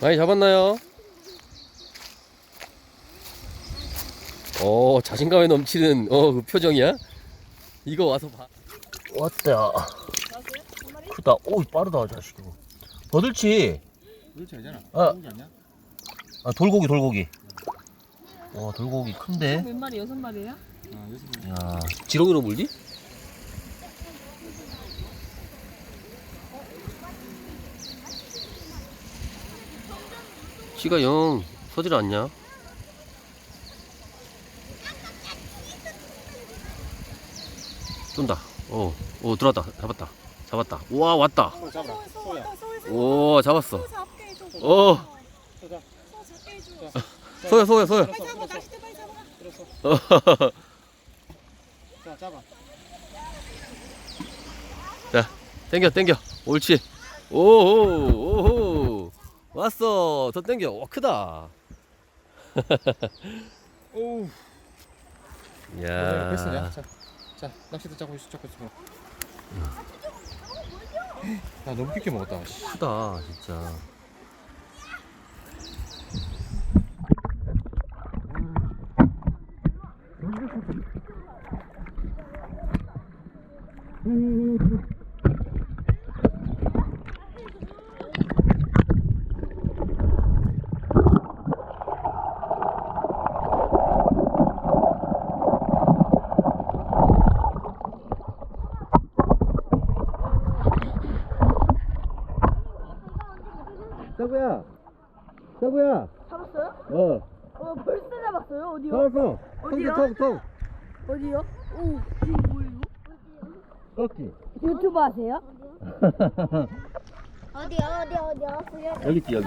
많이 잡았나요? 어 자신감에 넘치는 어그 표정이야? 이거 와서 봐. 왔다. 크다. 오 빠르다 자식 이거. 버들치. 그렇지 않잖아. 아. 아 돌고기 돌고기. 어 돌고기 큰데. 몇 마리? 여섯 마리야? 아, 여기서 보면 야 지렁이로 물리? 씨가 영 서질 않냐? 쏜다. 오, 오 들어왔다. 잡았다. 잡았다. 우와 왔다. 소. 소야. 오 잡았어. 잡게 해줘. 오소 잡. 소 잡게 해줘. 소야 소야 소야. 들었어. 잡아, 들었어. 낚싯대 빨리 잡아. 자, 잡아. 땡겨 땡겨. 옳지. 오호 왔어. 더 땡겨. 와 크다. 오우. 야. 됐어. 야. 자. 자, 낚시대 잡고 있어. 잡고 있어. 야, 너무 깊게 먹었다. 씨. 크다 진짜. 짜구야. 짜구야. 잡았어요? 어. 어, 벌써 잡았어요? 어디요? 잡았어. 어디요? 통, 통, 어디요? 오, 이거 뭐예요? 꺾기. 유튜브 하세요? 어디 어디 어디 어디 여기 있지 여기.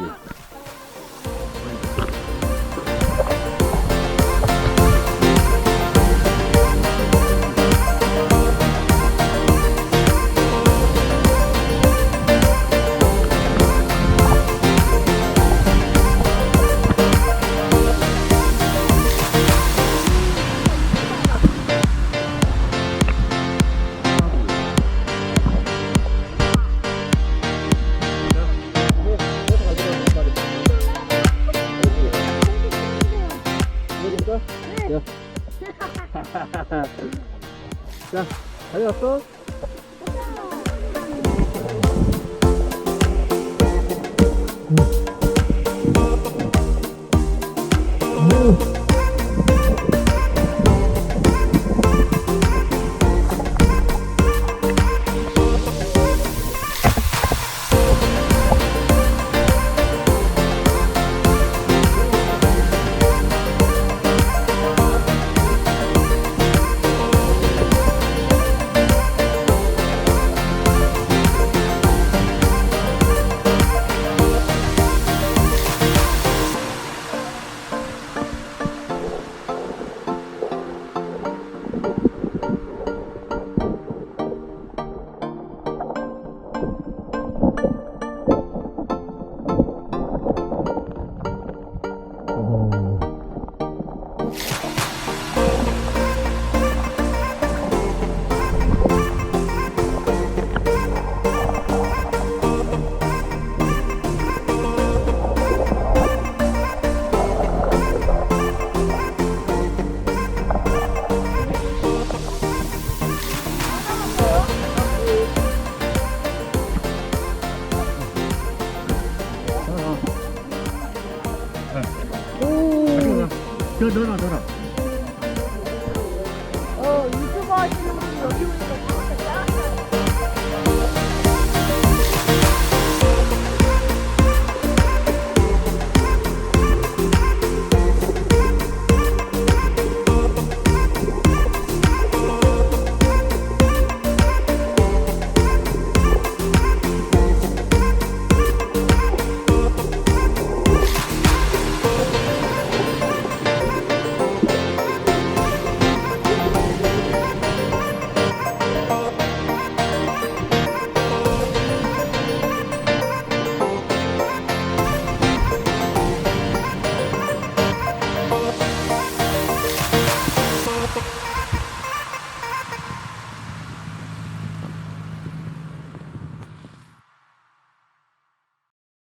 자, 다녀왔어? 음. 음. 너 넣어놔 넣어놔 유튜버 하시는 분이 여기 오니까